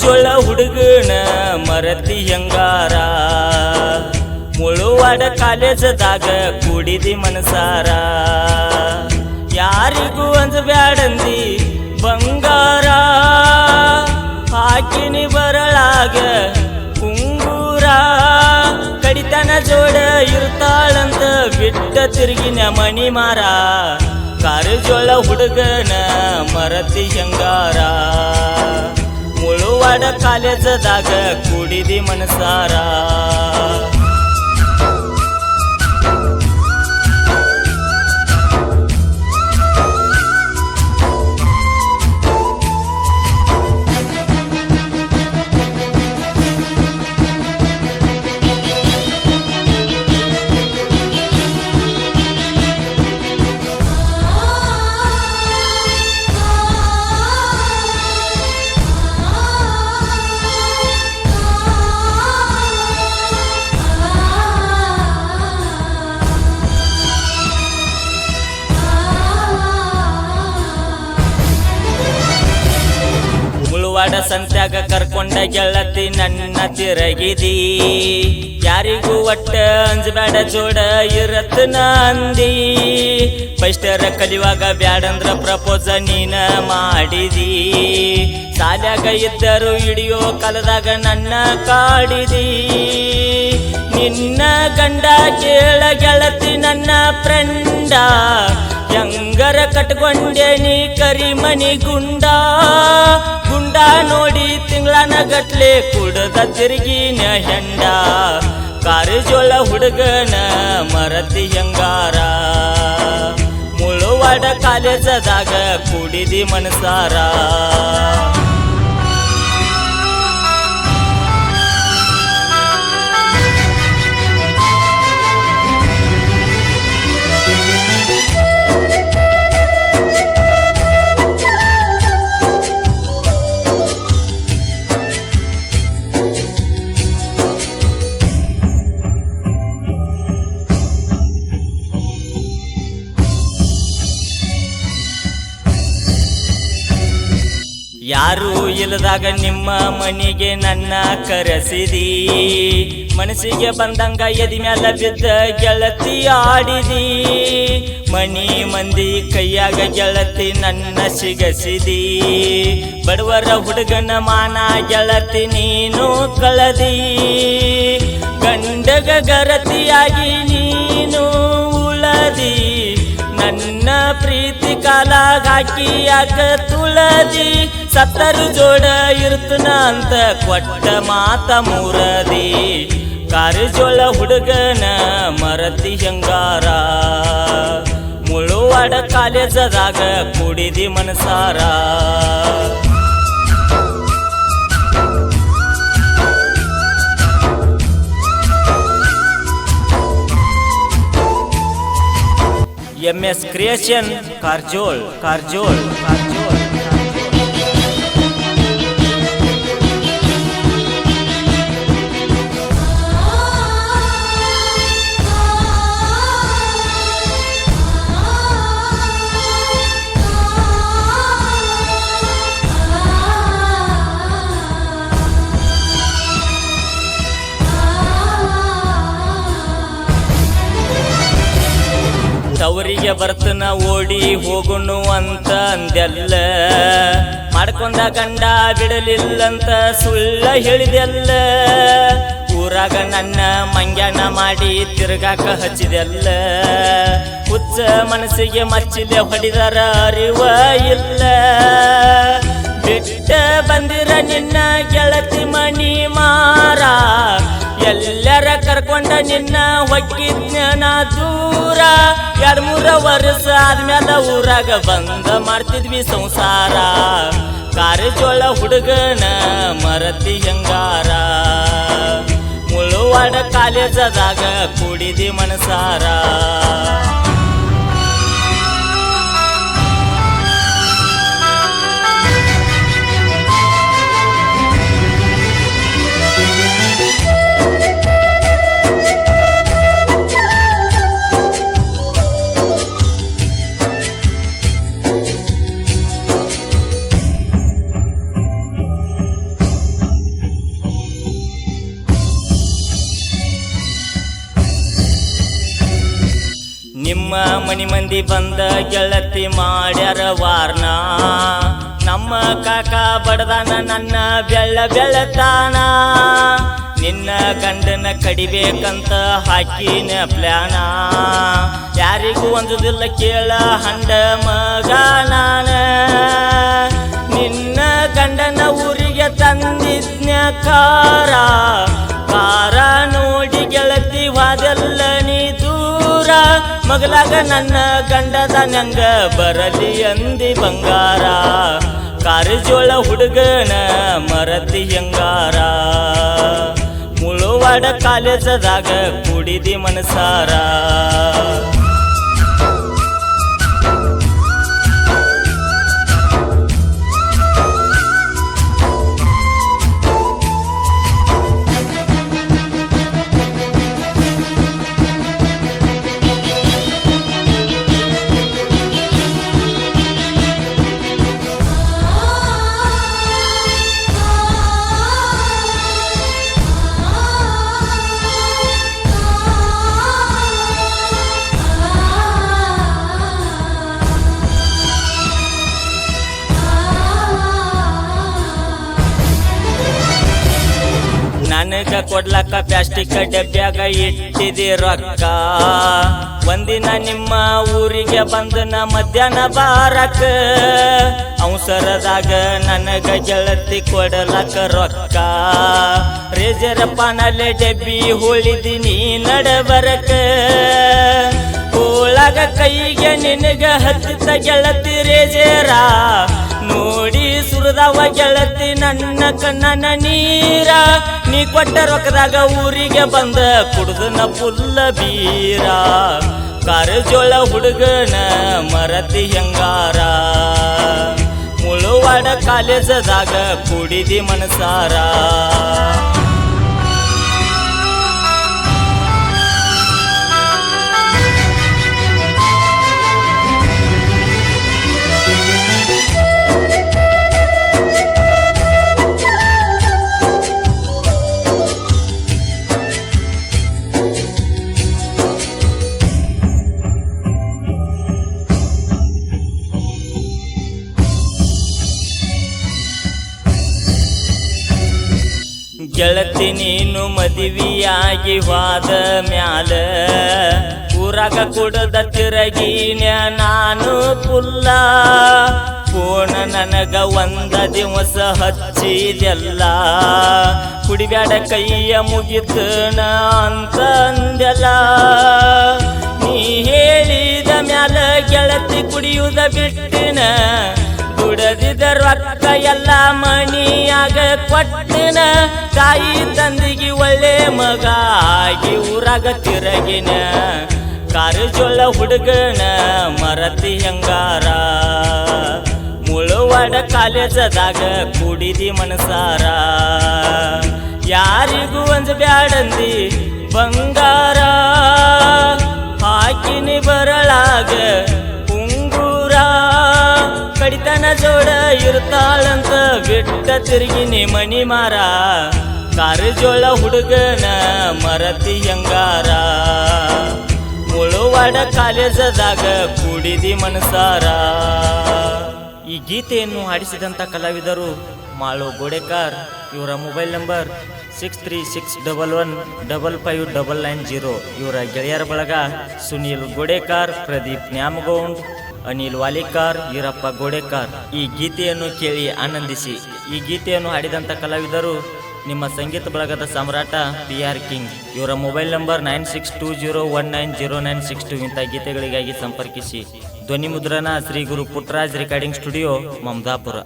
ಜೋಳ ಹುಡುಗನ ಮರತಿ ಹೆಂಗಾರ ಮುಳುವಾಡ ಕಾಲೇಜದಾಗ ಕೂಡಿದಿ ಮನಸಾರ ಯಾರಿಗೂ ಅಂಜಬ್ಯಾಡಂದಿ ಬಂಗಾರ ಹಾಕಿನಿ ಬರಳಾಗ ಕುಂಗೂರ ಕಡಿತನ ಜೋಡ ಇರ್ತಾಳಂತ ಬಿಟ್ಟ ತಿರುಗಿನ ಮಣಿ ಮಾರ ಕಾರುಜೋಳ ಹುಡುಗನ ಮರತಿ ಹೆಂಗಾರ ಮುಳುವಾಡ ಕಾಲೇಜದಾಗ ಕೂಡಿದಿ ಮನಸಾರ ಮುಳುವಾಡ ಸಂತ್ಯಾಗ ಕರ್ಕೊಂಡ ಗೆಳತಿ ನನ್ನ ತಿರಗಿದಿ. ಯಾರಿಗೂ ಒಟ್ಟ ಅಂಜಬೇಡ ಜೋಡ ಇರತ್ ನಂದಿ ಫೈಸ್ಟರ ಕಲಿವಾಗ ಬ್ಯಾಡಂದ್ರ ಪ್ರಪೋಸ ನೀನ ಮಾಡಿದಿ. ಸಾಲ್ಯಾಗ ಇದ್ದರು ಹಿಡಿಯೋ ಕಾಲದಾಗ ನನ್ನ ಕಾಡಿದಿ. ನಿನ್ನ ಗಂಡ ಕೇಳ ಗೆಳತಿ ನನ್ನ ಫ್ರೆಂಡ. ಹೆಂಗರ ಕಟ್ಕೊಂಡೆ ನೀ ಕರಿಮಣಿ ಗುಂಡ. ಗುಂಡ ನೋಡಿ ತಿಂಗಳನ ಗಟ್ಲೆ ಕುಡದ ತಿರುಗಿನ ಹೆಂಡ. ಕಾರಜೋಳ ಹುಡುಗನ ಮರತಿ ಹೆಂಗಾರ. ಮುಳುವಾಡ ಕಾಲೇಜದಾಗ ಕುಡಿದಿ ಮನಸಾರ. ಇಲ್ಲದಾಗ ನಿಮ್ಮ ಮನೆಗೆ ನನ್ನ ಕರೆಸಿದಿ. ಮನಸ್ಸಿಗೆ ಬಂದಂಗ ಎದಿ ಮ್ಯಾಲ ಬಿದ್ದ ಗೆಳತಿ ಆಡಿದಿ. ಮನಿ ಮಂದಿ ಕೈಯಾಗ ಗೆಳತಿ ನನ್ನ ಸಿಗಸಿದಿ. ಬಡವರ ಹುಡುಗನ ಮಾನ ಗೆಳತಿ ನೀನು ಕಳದಿ. ಗಂಡಗ ಗರತಿಯಾಗಿ ನೀನು ಉಳದಿ. ನನ್ನ ಪ್ರೀತಿ ಕಾಲಾಗ ಹಾಕಿ ತುಳದಿ? ಸತ್ತರು ಜೋಡ ಇರ್ತನ ಅಂತ ಕೊಟ್ಟ ಮಾತ ಮೂರದಿ. ಕಾರಜೋಳ ಹುಡುಗನ ಮರತಿ ಹೆಂಗಾರ? ಮುಳುವಾಡ ಕಾಲೇಜದಾಗ ಕೂಡಿದಿ ಮನಸಾರ. M S creation Karjol Karjol Karjol ತವರಿಗೆ ಬರ್ತನ ಓಡಿ ಹೋಗುನು ಅಂತ ಅಂದೆಲ್ಲ ಮಾಡ್ಕೊಂಡ ಗಂಡ ಬಿಡಲಿಲ್ಲಂತ ಸುಳ್ಳ ಹೇಳಿದೆಲ್ಲ. ಊರಾಗ ನನ್ನ ಮಂಗ್ಯಾನ ಮಾಡಿ ತಿರುಗಾಕ ಹಚ್ಚಿದೆಲ್ಲ. ಹುಚ್ಚ ಮನಸ್ಸಿಗೆ ಮಚ್ಚಿದೆ, ಹೊಡಿದರ ಅರಿವ ಇಲ್ಲ. ಬಿಟ್ಟ ಬಂದಿರ ನಿನ್ನ ಕರ್ಕೊಂಡ ನಿನ್ನ ಹೊಕ್ಕಿದ್ನ ದೂರ. ಎರಡ್ ಮೂರ ವರ್ಷ ಆದ್ಮ್ಯಾಲ ಊರಾಗ ಬಂದ ಮಾಡ್ತಿದ್ವಿ ಸಂಸಾರ. ಕಾರಜೋಳ ಹುಡುಗನ ಮರತಿ ಹೆಂಗಾರ. ಮುಳುವಾಡ ಕಾಲೇಜದಾಗ ಕೂಡಿದಿ ಮನಸಾರ. ನಿಮ್ಮ ಮನಿ ಮಂದಿ ಬಂದ ಗೆಳತಿ ಮಾಡ್ಯಾರ ವಾರ್ನ. ನಮ್ಮ ಕಾಕ ಬಡದಾನ, ನನ್ನ ಬೆಳ್ಳ ಬೆಳತಾನ. ನಿನ್ನ ಗಂಡನ ಕಡಿಬೇಕಂತ ಹಾಕಿನ ಪ್ಲಾನ. ಯಾರಿಗೂ ಒಂದುದಿಲ್ಲ ಕೇಳ ಹಂಡ ಮಗ ನಾನ. ನಿನ್ನ ಗಂಡನ ಊರಿಗೆ ತಂದಿದ್ನ ಕಾರ ಮಗಲಾಗ ನನ್ನ ಗಂಡದ ನಂಗ ಬರಲಿ ಅಂದಿ ಬಂಗಾರ. ಕಾರಜೋಳ ಹುಡುಗನ ಮರತಿ ಹೆಂಗಾರ. ಮುಳುವಾಡ ಕಾಲೇಜದಾಗ ಕುಡಿದಿ ಮನಸಾರ. ಕೊಡ್ಲಕ್ಕ ಪ್ಲಾಸ್ಟಿಕ್ ಡಬ್ಬ್ಯಾಗ ಇಟ್ಟಿದಿ ರೊಕ್ಕ. ಒಂದಿನ ನಿಮ್ಮ ಊರಿಗೆ ಬಂದನ ಮಧ್ಯಾಹ್ನ ಬಾರಕ. ಅವಸರದಾಗ ನನಗ ಗೆಳತಿ ಕೊಡಲಕ್ಕ ರೊಕ್ಕ. ರೇಜರ ಪಾನಲೆ ಡಬ್ಬಿ ಹೋಳಿದಿನಿ ನಡಬರಕ. ಹೋಳಾಗ ಕೈಗೆ ನಿನಗ ಹತ್ತಿದ ಗೆಳತಿ ರೇಜರ. ನೋಡಿ ಸುರದವ ಗೆಳತಿ, ನನ್ನ ಕಣ್ಣನ ನೀರ. ನೀ ಕೊಟ್ಟ ರೊಕ್ಕದಾಗ ಊರಿಗೆ ಬಂದ ಕುಡ್ದನ ಪುಲ್ಲ ಬೀರ. ಕಾರಜೋಳ ಹುಡುಗನ ಮರತಿ ಹೆಂಗಾರ. ಮುಳುವಾಡ ಕಾಲೇಜದಾಗ ಕುಡಿದಿ ಮನಸಾರ. ಗೆಳತಿ ನೀನು ಮದುವೆಯಾಗಿ ವಾದ ಮ್ಯಾಲ, ಊರಾಗ ಕುಡದ ತಿರಗೀನ ನಾನು ಪುಲ್ಲ. ಪೂರ್ಣ ನನಗ ಒಂದ ದಿವಸ ಹಚ್ಚಿದೆಲ್ಲ, ಕುಡಿಬ್ಯಾಡ ಕೈಯ ಮುಗಿತನ ಅಂತಂದೆಲ್ಲ. ನೀ ಹೇಳಿದ ಮ್ಯಾಲ ಗೆಳತಿ ಕುಡಿಯುವುದ ಬಿಟ್ಟಿನ ದುಡದಿದ ರೊಕ್ಕ ಎಲ್ಲ ಮಣಿಯಾಗ ಕೊಟ್ಟನ. ತಾಯಿ ತಂದಿಗೆ ಒಳ್ಳೆ ಮಗ ಆಗಿ ಊರಾಗ ತಿರಗಿನ. ಕಾರಜೋಳ ಹುಡುಗನ ಮರತಿ ಹೆಂಗಾರ. ಮುಳುವಾಡ ಕಾಲೇಜದಾಗ ಕುಡಿದಿ ಮನಸಾರ. ಯಾರಿಗೂ ಒಂದು ಬ್ಯಾಡಂದಿ ಬಂಗಾರ. ಇರ್ತಾಳಂತ ಬಿಟ್ಟ ತಿರುಗಿನಿ ಮಣಿ ಮಾರ. ಕಾರಜೋಳ ಹುಡುಗನ ಮರತಿ ಹೆಂಗಾರ. ಮುಳುವಾಡ ಕಾಲೇಜದಾಗ ಕುಡಿದಿ ಮನಸಾರ. ಈ ಗೀತೆಯನ್ನು ಹಾಡಿಸಿದಂಥ ಕಲಾವಿದರು ಮಾಳು ಗೋಡೆಕಾರ್. ಇವರ mobile number six three six double one double five double nine zero. ಇವರ ಗೆಳೆಯರ ಬಳಗ ಸುನೀಲ್ ಗೋಡೆಕಾರ್, ಪ್ರದೀಪ್ ನ್ಯಾಮಗೌಂಡ್ ಅನಿಲ್ ವಾಲಿಕಾರ್ ವೀರಪ್ಪ ಗೋಡೆಕಾರ್. ಈ ಗೀತೆಯನ್ನು ಕೇಳಿ ಆನಂದಿಸಿ. ಈ ಗೀತೆಯನ್ನು ಹಾಡಿದಂಥ ಕಲಾವಿದರು ನಿಮ್ಮ ಸಂಗೀತ ಬಳಗದ ಸಮ್ರಾಟ ಪಿ ಆರ್ ಕಿಂಗ್. ಇವರ mobile number nine six two zero one nine zero nine six two ಇಂಥ ಗೀತೆಗಳಿಗಾಗಿ ಸಂಪರ್ಕಿಸಿ. ಧ್ವನಿ ಮುದ್ರಣ ಶ್ರೀ ಗುರು ಪುಟ್ಟರಾಜ್ ರೆಕಾರ್ಡಿಂಗ್ ಸ್ಟುಡಿಯೋ, ಮಮದಾಪುರ.